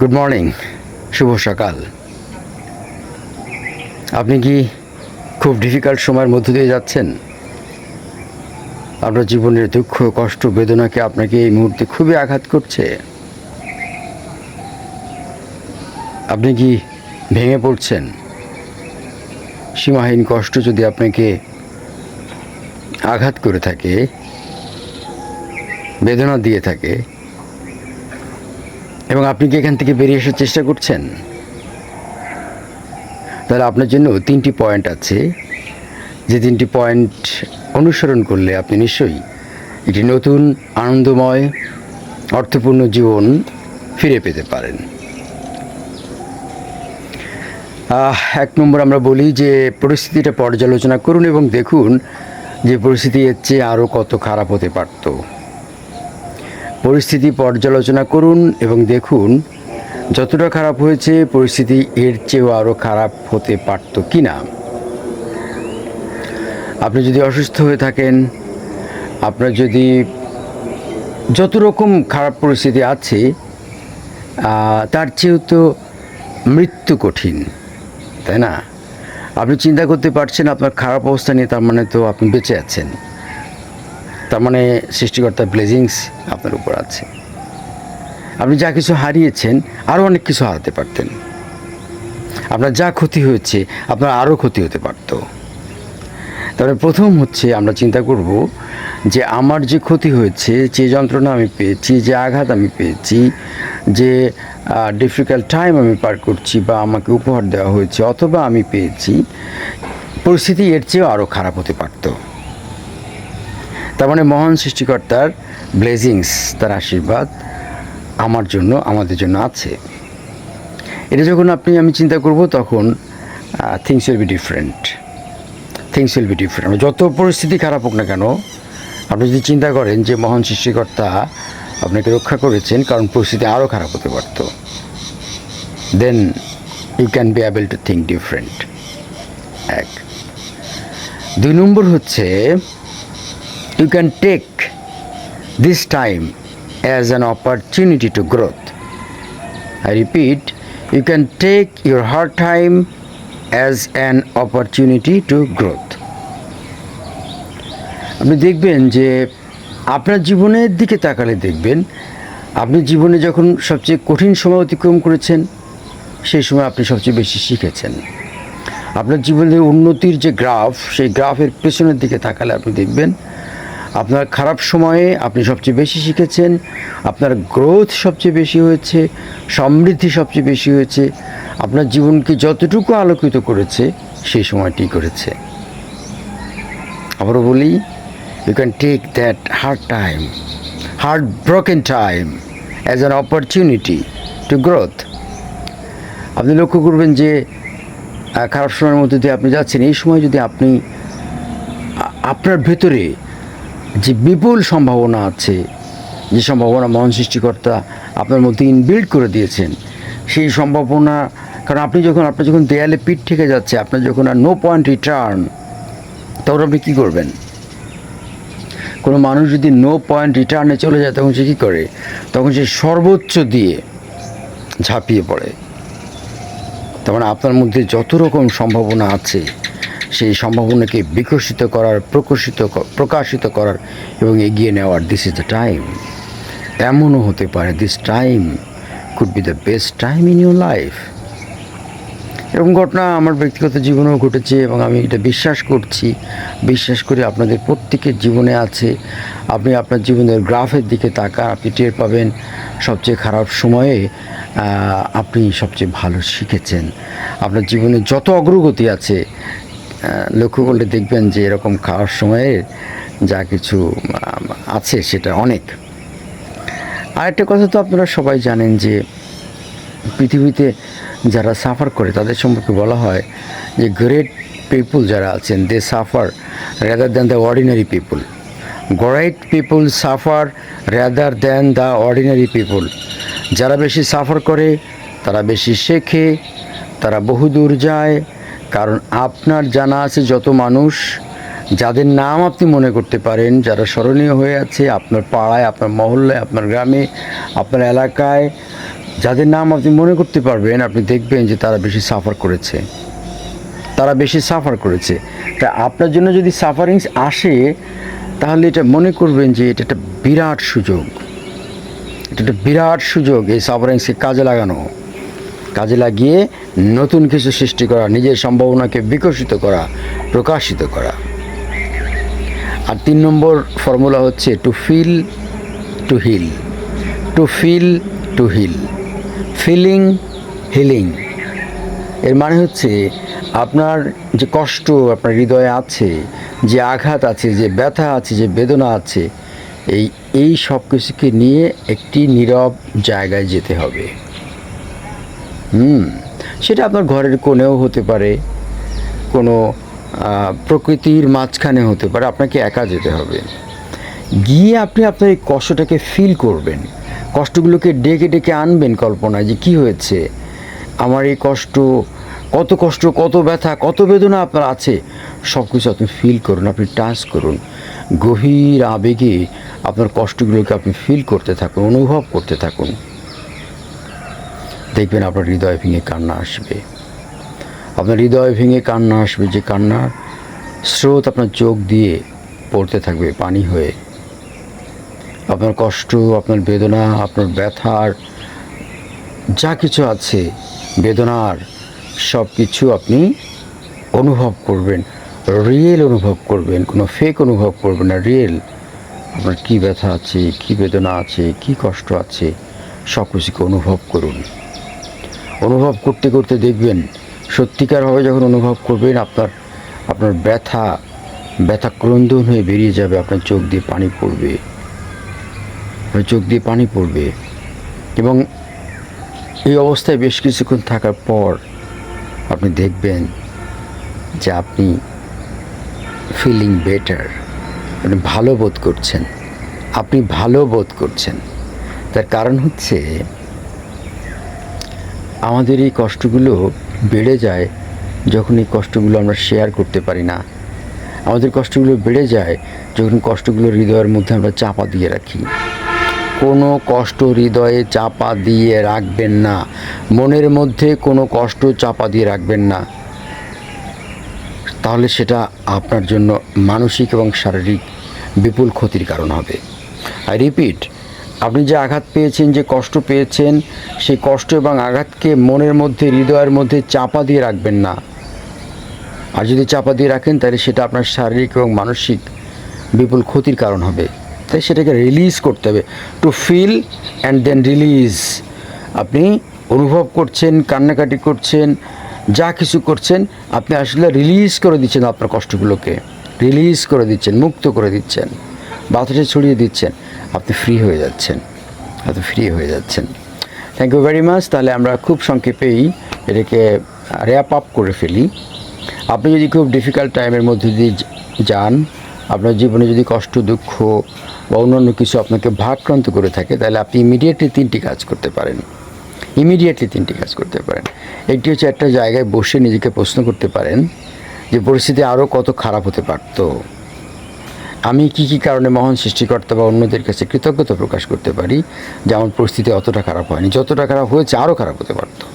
Good morning শুভ সকাল। আপনি কি খুব ডিফিকাল্ট সময়ের মধ্য দিয়ে যাচ্ছেন? আপনার জীবনের দুঃখ, কষ্ট, বেদনাকে আপনাকে এই মুহূর্তে খুবই আঘাত করছে। আপনি কি ভেঙে পড়ছেন? সীমাহীন কষ্ট যদি আপনাকে আঘাত করে থাকে, বেদনা দিয়ে থাকে এবং আপনি কি এখান থেকে বেরিয়ে আসার চেষ্টা করছেন? তাহলে আপনার জন্য তিনটি পয়েন্ট আছে। যে তিনটি পয়েন্ট অনুসরণ করলে আপনি নিশ্চয়ই একটি নতুন আনন্দময়, অর্থপূর্ণ জীবন ফিরে পেতে পারেন। এক নম্বর আমরা বলি যে পরিস্থিতিটা পর্যালোচনা করুন এবং দেখুন যে পরিস্থিতি এর চেয়ে আরও কত খারাপ হতে পারত। পরিস্থিতি পর্যালোচনা করুন এবং দেখুন, যতটা খারাপ হয়েছে, পরিস্থিতি এর চেয়েও আরও খারাপ হতে পারত কি না আপনি যদি অসুস্থ হয়ে থাকেন, আপনার যদি যত রকম খারাপ পরিস্থিতি আছে তার চেয়েও তো মৃত্যু কঠিন, তাই না? আপনি চিন্তা করতে পারছেন আপনার খারাপ অবস্থা নিয়ে, তার মানে তো আপনি বেঁচে আছেন। তার মানে সৃষ্টিকর্তার ব্লেজিংস আপনার উপর আছে। আপনি যা কিছু হারিয়েছেন আরও অনেক কিছু হারাতে পারতেন। আপনার যা ক্ষতি হয়েছে, আপনার আরও ক্ষতি হতে পারতো। তবে প্রথম হচ্ছে আমরা চিন্তা করব যে আমার যে ক্ষতি হয়েছে, যে যন্ত্রণা আমি পেয়েছি, যে আঘাত আমি পেয়েছি, যে ডিফিকাল্ট টাইম আমি পার করছি বা আমাকে উপহার দেওয়া হয়েছে অথবা আমি পেয়েছি, পরিস্থিতি এর চেয়েও আরও খারাপ হতে পারত। তার মানে মহান সৃষ্টিকর্তার ব্লেজিংস তার আশীর্বাদ আমার জন্য, আমাদের জন্য আছে। এটা যখন আপনি, আমি চিন্তা করব তখন things will be different things will be different যত পরিস্থিতি খারাপ হোক না কেন, আপনি যদি চিন্তা করেন যে মহান সৃষ্টিকর্তা আপনাকে রক্ষা করেছেন, কারণ পরিস্থিতি আরও খারাপ হতে পারত। Then you can be able to think different এক। দুই নম্বর হচ্ছে you can take this time as an opportunity to growth I repeat, you can take your hard time as an opportunity to growth. আপনি দেখবেন যে আপনার জীবনের দিকে তাকালে দেখবেন আপনি জীবনে যখন সবচেয়ে কঠিন সময় অতিক্রম করেছেন সেই সময় আপনি সবচেয়ে বেশি শিখেছেন আপনার জীবনের উন্নতির যে গ্রাফ সেই গ্রাফের পেছনের দিকে তাকালে আপনি দেখবেন আপনার খারাপ সময়ে আপনি সবচেয়ে বেশি শিখেছেন, আপনার গ্রোথ সবচেয়ে বেশি হয়েছে, সমৃদ্ধি সবচেয়ে বেশি হয়েছে, আপনার জীবনকে যতটুকু আলোকিত করেছে, সেই সময়টি করেছে। আবারও বলি you can take that hard time hard broken time as an opportunity to growth আপনি লক্ষ্য করবেন যে খারাপ সময়ের মধ্যে দিয়ে আপনি যাচ্ছেন, এই সময় যদি আপনি আপনার ভেতরে যে বিপুল সম্ভাবনা আছে, যে সম্ভাবনা মহান সৃষ্টিকর্তা আপনার মধ্যে ইনবিল্ড করে দিয়েছেন, সেই সম্ভাবনা, কারণ আপনি যখন আপনার যখন দেয়ালে পিঠ থেকে যাচ্ছে, আপনার যখন আর নো পয়েন্ট রিটার্ন তখন আপনি কী করবেন? কোনো মানুষ যদি নো পয়েন্ট রিটার্নে চলে যায়, তখন সে কী করে? তখন সে সর্বোচ্চ দিয়ে ঝাঁপিয়ে পড়ে। তার মানে আপনার মধ্যে যত রকম সম্ভাবনা আছে সেই সম্ভাবনাকে বিকশিত করার, প্রকাশিত প্রকাশিত করার এবং এগিয়ে নেওয়ার দিস ইজ দ্য টাইম এমনও হতে পারে this time could be the best time in your life এরকম ঘটনা আমার ব্যক্তিগত জীবনেও ঘটেছে এবং আমি এটা বিশ্বাস করছি। বিশ্বাস করি আপনাদের প্রত্যেকের জীবনে আছে। আপনি আপনার জীবনের গ্রাফের দিকে তাকান, আপনি টের পাবেন সবচেয়ে খারাপ সময়ে আপনি সবচেয়ে ভালো শিখেছেন। আপনার জীবনে যত অগ্রগতি আছে লক্ষ্য করলে দেখবেন যে এরকম খাওয়ার সময়ে যা কিছু আছে সেটা অনেক। আরেকটা কথা তো আপনারা সবাই জানেন যে পৃথিবীতে যারা সাফার করে, তাদের সম্পর্কে বলা হয় যে গ্রেট পিপুল যারা আছেন they suffer rather than the ordinary people great people suffer rather than the ordinary people যারা বেশি সাফার করে, তারা বেশি শেখে, তারা বহুদূর যায় কারণ আপনার জানা আছে যত মানুষ, যাদের নাম আপনি মনে করতে পারেন, যারা স্মরণীয় হয়ে আছে, আপনার পাড়ায়, আপনার মহল্লায়, আপনার গ্রামে, আপনার এলাকায়, যাদের নাম আপনি মনে করতে পারবেন, আপনি দেখবেন যে তারা বেশি সাফার করেছে। তারা বেশি সাফার করেছে। তা আপনার জন্য যদি সাফারিংস আসে, তাহলে এটা মনে করবেন যে এটা একটা বিরাট সুযোগ। এটা একটা বিরাট সুযোগ এই সাফারিংসকে কাজে লাগানো। কাজে লাগিয়ে নতুন কিছু সৃষ্টি করা, নিজের সম্ভাবনাকে বিকশিত করা, প্রকাশিত করা। আর তিন নম্বর ফর্মুলা হচ্ছে to feel to heal to feel to heal feeling healing এর মানে হচ্ছে আপনার যে কষ্ট, আপনার হৃদয়ে আছে, যে আঘাত আছে, যে ব্যথা আছে, যে বেদনা আছে, এই এই সব কিছুকে নিয়ে একটি নীরব জায়গায় যেতে হবে। হুম, সেটা আপনার ঘরের কোণেও হতে পারে, কোনো প্রকৃতির মাঝখানে হতে পারে, আপনাকে একা যেতে হবে। গিয়ে আপনি আপনার এই কষ্টটাকে ফিল করবেন, কষ্টগুলোকে ডেকে ডেকে আনবেন কল্পনায় যে কি হয়েছে, আমার এই কষ্ট, কত কষ্ট, কত ব্যথা, কত বেদনা আপনার আছে সব কিছু আপনি ফিল করুন, আপনি টাচ করুন, গভীর আবেগে আপনার কষ্টগুলোকে আপনি ফিল করতে থাকুন, অনুভব করতে থাকুন। দেখবেন আপনার হৃদয় ভেঙে কান্না আসবে। আপনার হৃদয় ভেঙে কান্না আসবে যে কান্নার স্রোত আপনার চোখ দিয়ে পড়তে থাকবে, পানি হয়ে। আপনার কষ্ট, আপনার বেদনা, আপনার ব্যথার যা কিছু আছে, বেদনার সব কিছু আপনি অনুভব করবেন রিয়েল অনুভব করবেন, কোনো ফেক অনুভব করবেন না রিয়েল আপনার কী ব্যথা আছে, কী বেদনা আছে, কী কষ্ট আছে সব কিছুকে অনুভব করুন। অনুভব করতে করতে দেখবেন সত্যিকারভাবে যখন অনুভব করবেন, আপনার আপনার ব্যথা ব্যথা ক্রন্দন হয়ে বেরিয়ে যাবে, আপনার চোখ দিয়ে পানি পড়বে। আপনার চোখ দিয়ে পানি পড়বে। এবং এই অবস্থায় বেশ কিছুক্ষণ থাকার পর আপনি দেখবেন যে আপনি ফিলিং বেটার আপনি ভালো বোধ করছেন। আপনি ভালো বোধ করছেন। তার কারণ হচ্ছে আমাদের এই কষ্টগুলো বেড়ে যায় যখন এই কষ্টগুলো আমরা শেয়ার করতে পারি না। আমাদের কষ্টগুলো বেড়ে যায় যখন কষ্টগুলো হৃদয়ের মধ্যে আমরা চাপা দিয়ে রাখি। কোনো কষ্ট হৃদয়ে চাপা দিয়ে রাখবেন না। মনের মধ্যে কোনো কষ্ট চাপা দিয়ে রাখবেন না। তাহলে সেটা আপনার জন্য মানসিক এবং শারীরিক বিপুল ক্ষতির কারণ হবে। আই রিপিট আপনি যে আঘাত পেয়েছেন, যে কষ্ট পেয়েছেন, সেই কষ্ট এবং আঘাতকে মনের মধ্যে, হৃদয়ের মধ্যে চাপা দিয়ে রাখবেন না। আর যদি চাপা দিয়ে রাখেন, তাহলে সেটা আপনার শারীরিক এবং মানসিক বিপুল ক্ষতির কারণ হবে। তাই সেটাকে রিলিজ করতে হবে। To feel and then release আপনি অনুভব করছেন, কান্নাকাটি করছেন, যা কিছু করছেন, আপনি আসলে রিলিজ করে দিচ্ছেন আপনার কষ্টগুলোকে। রিলিজ করে দিচ্ছেন, মুক্ত করে দিচ্ছেন, বাতাসে ছড়িয়ে দিচ্ছেন। আপনি ফ্রি হয়ে যাচ্ছেন। আপনি ফ্রি হয়ে যাচ্ছেন। থ্যাংক ইউ ভেরি মাচ তাহলে আমরা খুব সংক্ষেপেই এটাকে র্যাপ আপ করে ফেলি। আপনি যদি খুব ডিফিকাল্ট টাইমের মধ্যে দিয়ে যান, আপনার জীবনে যদি কষ্ট, দুঃখ বা অন্যান্য কিছু আপনাকে ভারাক্রান্ত করে থাকে, তাহলে আপনি ইমিডিয়েটলি তিনটি কাজ করতে পারেন। ইমিডিয়েটলি তিনটি কাজ করতে পারেন। একটি হচ্ছে একটা জায়গায় বসে নিজেকে প্রশ্ন করতে পারেন যে, পরিস্থিতি আরও কত খারাপ হতে পারতো? আমি কি কি কারণে মহান সৃষ্টিকর্তা বা অন্যদের কাছে কৃতজ্ঞতা প্রকাশ করতে পারি? যে আমার পরিস্থিতি অতটা খারাপ হয়নি। যতটা খারাপ হয়েছে, আরও খারাপ হতে পারতো।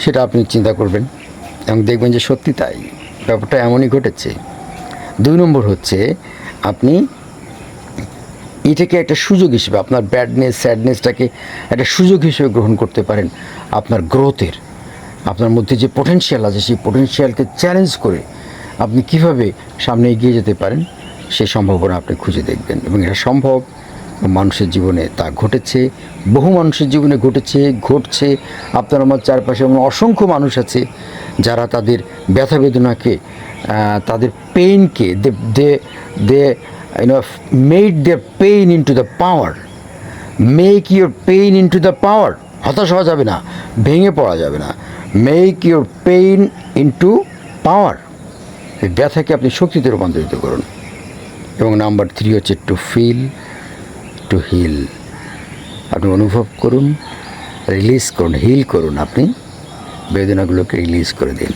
সেটা আপনি চিন্তা করবেন এবং দেখবেন যে সত্যি তাই। ব্যাপারটা এমনই ঘটেছে। দুই নম্বর হচ্ছে, আপনি এটাকে একটা সুযোগ হিসেবে, আপনার ব্যাডনেস, স্যাডনেসটাকে একটা সুযোগ হিসেবে গ্রহণ করতে পারেন আপনার গ্রোথের। আপনার মধ্যে যে পোটেনশিয়াল আছে, সেই পোটেনশিয়ালকে চ্যালেঞ্জ করে আপনি কীভাবে সামনে এগিয়ে যেতে পারেন? সেই সম্ভাবনা আপনি খুঁজে দেখবেন এবং এটা সম্ভব মানুষের জীবনে তা ঘটেছে, বহু মানুষের জীবনে ঘটেছে, ঘটছে, আপনার আমার চারপাশে এমন অসংখ্য মানুষ আছে যারা তাদের ব্যথা বেদনাকে তাদের পেইনকে they they they you know made their pain into the power make your pain into the power হতাশ হওয়া যাবে না, ভেঙে পড়া যাবে না make your pain into power এই ব্যথাকে আপনি শক্তিতে রূপান্তরিত করুন। এবং নাম্বার থ্রি হচ্ছে টু ফিল টু হিল আপনি অনুভব করুন রিলিজ করুন হিল করুন আপনি। বেদনাগুলোকে রিলিজ করে দিন।